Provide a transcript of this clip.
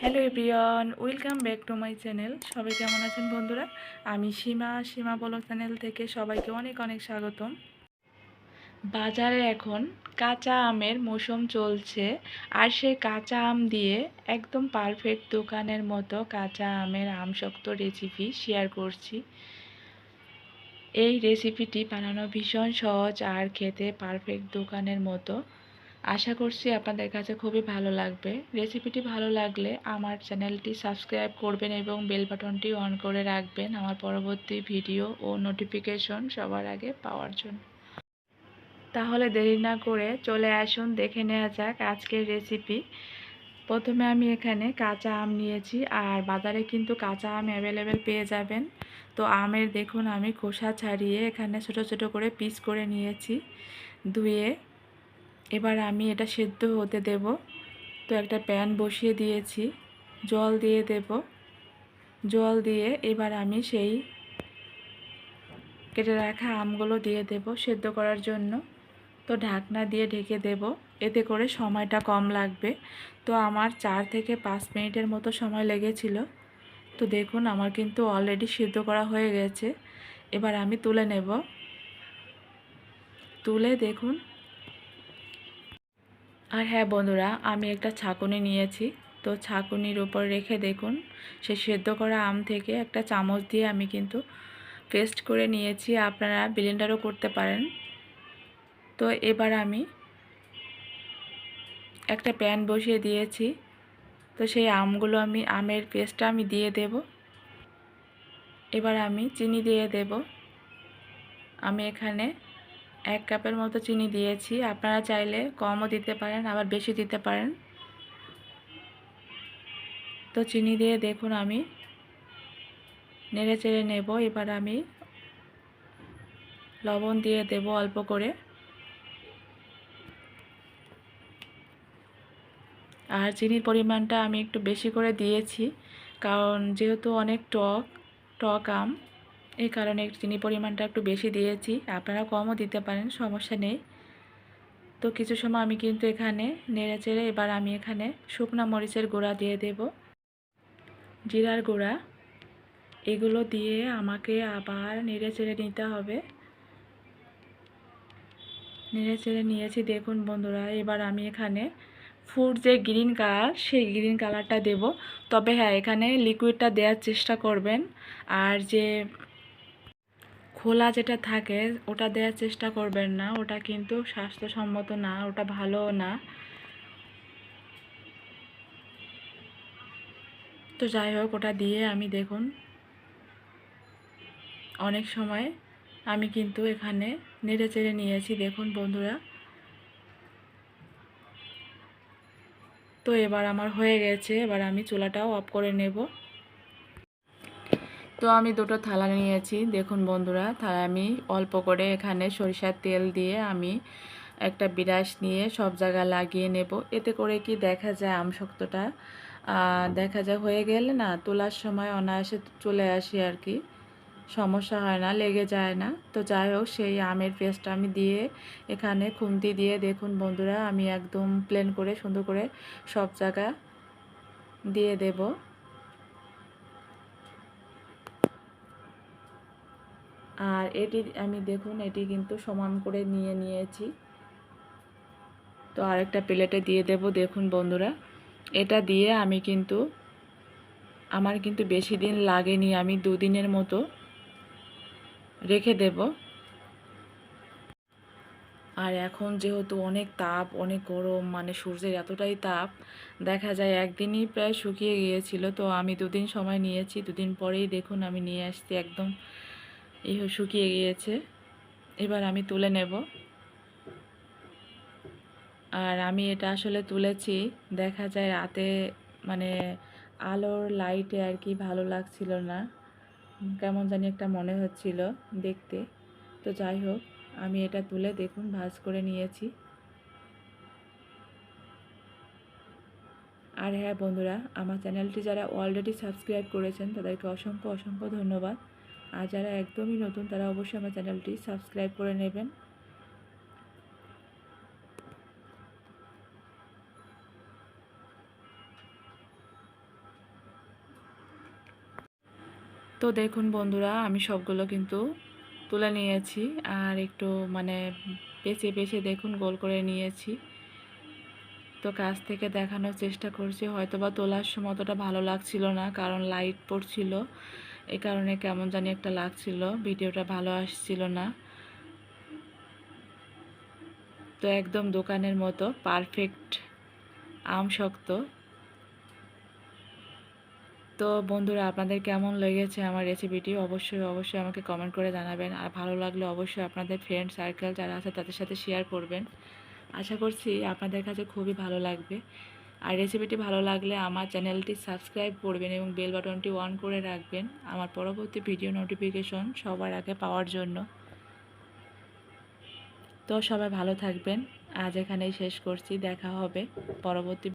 Hello everyone welcome back to my channel সবাই কেমন আছেন বন্ধুরা? আমি সীমা সীমা বলক চ্যানেল থেকে সবাইকে অনেক অনেক স্বাগতম। বাজারে এখন কাঁচা আমের মৌসুম চলছে আর সেই কাঁচা আম দিয়ে একদম পারফেক্ট দোকানের মতো কাঁচা আমের আমশক্ত রেসিপি শেয়ার করছি। এই রেসিপিটি বানানো ভীষণ সহজ আর খেতে পারফেক্ট দোকানের মতো। আশা করছি আপনাদের কাছে খুবই ভালো লাগবে। রেসিপিটি ভালো লাগলে আমার চ্যানেলটি সাবস্ক্রাইব করবেন এবং বেল বাটনটি অন করে রাখবেন আমার পরবর্তী ভিডিও ও নোটিফিকেশন সবার আগে পাওয়ার জন্য। তাহলে দেরি না করে চলে আসুন, দেখে নেওয়া যাক আজকের রেসিপি। প্রথমে আমি এখানে কাঁচা আম নিয়েছি আর বাজারে কিন্তু কাঁচা আম অ্যাভেলেবেল পেয়ে যাবেন। তো আমের দেখুন আমি খোসা ছাড়িয়ে এখানে ছোট ছোট করে পিস করে নিয়েছি। ধুয়ে এবার আমি এটা সেদ্ধ হতে দেব। তো একটা প্যান বসিয়ে দিয়েছি। জল দিয়ে দেব। জল দিয়ে এবার আমি সেই কেটে রাখা আমগুলো দিয়ে দেব সেদ্ধ করার জন্য। তো ঢাকনা দিয়ে ঢেকে দেব। এতে করে সময়টা কম লাগবে। তো আমার চার থেকে পাঁচ মিনিটের মতো সময় লেগেছিল। তো দেখুন, আমার কিন্তু অলরেডি সিদ্ধ করা হয়ে গেছে। এবার আমি তুলে নেব। তুলে দেখুন আর হ্যাঁ বন্ধুরা, আমি একটা ছাঁকুনি নিয়েছি। তো ছাঁকুনির উপর রেখে দেখুন, সে সেদ্ধ করা আম থেকে একটা চামচ দিয়ে আমি কিন্তু পেস্ট করে নিয়েছি। আপনারা ব্লেন্ডারও করতে পারেন। তো এবার আমি একটা প্যান বসিয়ে দিয়েছি। তো সেই আমগুলো আমি, আমের পেস্টটা আমি দিয়ে দেব। এবার আমি চিনি দিয়ে দেব। আমি এখানে এক কাপের মতো চিনি দিয়েছি। আপনারা চাইলে কমও দিতে পারেন, আবার বেশি দিতে পারেন। তো চিনি দিয়ে দেখুন আমি। নেড়ে চেড়ে নেব, এবার আমি লবণ দিয়ে দেব অল্প করে। আর চিনির পরিমাণটা আমি একটু বেশি করে দিয়েছি, কারণ যেহেতু অনেক টক টক আম এই কারণে চিনি পরিমাণটা একটু বেশি দিয়েছি। আপনারা কমও দিতে পারেন, সমস্যা নেই। তো কিছু সময় আমি কিন্তু এখানে নেড়ে চেড়ে এবার আমি এখানে শুকনা মরিচের গুঁড়া দিয়ে দেব। জিরার গুঁড়া। এগুলো দিয়ে আমাকে আবার নেড়ে চেড়ে নিতে হবে। নেড়ে চেড়ে নিয়েছি, দেখুন বন্ধুরা, এবার আমি এখানে ফুড যে গ্রিন কালার, সেই গ্রিন কালারটা দেব। তবে হ্যাঁ এখানে লিকুইডটা দেওয়ার চেষ্টা করবেন। আর যে খোলা যেটা থাকে, ওটা দেওয়ার চেষ্টা করবেন না। ওটা কিন্তু স্বাস্থ্যসম্মত না, ওটা ভালো না। তো যাই হোক, ওটা দিয়ে আমি দেখুন, অনেক সময় আমি কিন্তু এখানে নেড়ে চেড়ে নিয়েছি, দেখুন বন্ধুরা। তো এবার আমার হয়ে গেছে, এবার আমি চুলাটাও অফ করে নেব। তো আমি দুটো থালা নিয়েছি। দেখুন বন্ধুরা থালা আমি অল্প করে এখানে সরিষার তেল দিয়ে আমি একটা বিরাস নিয়ে সব জায়গা লাগিয়ে নেব। এতে করে কি দেখা যায় আমশক্তটা দেখা যায় হয়ে গেলে না, তোলার সময় অনায়াসে চলে আসি আর কি। সমস্যা হয় না, লেগে যায় না। তো যাই হোক, সেই আমের পেস্টটা আমি দিয়ে এখানে খুন্তি দিয়ে দেখুন বন্ধুরা, আমি একদম প্লেন করে সুন্দর করে সব জায়গা দিয়ে দেব। আর এটি আমি দেখুন, এটি কিন্তু সমান করে নিয়ে নিয়েছি। তো আরেকটা প্লেটে দিয়ে দেব, দেখুন বন্ধুরা। এটা দিয়ে আমি কিন্তু, আমার কিন্তু বেশি দিন লাগেনি, আমি দুদিনের মতো রেখে দেব। আর এখন যেহেতু অনেক তাপ, অনেক গরম মানে সূর্যের এতটাই তাপ, দেখা যায় একদিনই প্রায় শুকিয়ে গিয়েছিল। তো আমি দুদিন সময় নিয়েছি, দুদিন পরেই দেখুন আমি নিয়ে আসছি একদম এই শুকিয়ে গিয়েছে। এবার আমি তুলে নেব। আর আমি এটা আসলে তুলেছি। দেখা যায় রাতে মানে আলোর লাইটে আর কি ভালো লাগছিল না। কেমন জানি একটা মনে হচ্ছিল দেখতে। তো যাই হোক, আমি এটা তুলে দেখুন, ভাজ করে নিয়েছি। আর হ্যাঁ বন্ধুরা, আমার চ্যানেলটি যারা অলরেডি সাবস্ক্রাইব করেছেন, তাদেরকে অসংখ্য অসংখ্য ধন্যবাদ। আর যারা একদমই নতুন, তারা অবশ্যই আমার চ্যানেলটি সাবস্ক্রাইব করে নেবেন। তো দেখুন বন্ধুরা, আমি সবগুলো কিন্তু তুলে নিয়েছি আর একটু মানে পেছে পেঁচে দেখুন গোল করে নিয়েছি। তো কাছ থেকে দেখানোর চেষ্টা করছি হয়তো বা তোলার সময় অতটা ভালো লাগছিল না কারণ লাইট পড়ছিল। এই কারণে কেমন জানি একটা লাগছিল, ভিডিওটা ভালো আসছিল না। তো একদম দোকানের মতো পারফেক্ট আম শক্ত তো বন্ধুরা, আপনাদের কেমন লেগেছে আমার রেসিপিটি অবশ্যই অবশ্যই আমাকে কমেন্ট করে জানাবেন। আর ভালো লাগলে অবশ্যই আপনাদের ফ্রেন্ড সার্কেল যারা আছে, তাদের সাথে শেয়ার করবেন। আশা করছি আপনাদের কাছে খুবই ভালো লাগবে। আর রেসিপিটি ভালো লাগলে আমার চ্যানেলটি সাবস্ক্রাইব করবেন এবং বেল বাটনটি অন করে রাখবেন আমার পরবর্তী ভিডিও নোটিফিকেশন সবার আগে পাওয়ার জন্য। তো সবাই ভালো থাকবেন। আজ এখানেই শেষ করছি। দেখা হবে পরবর্তী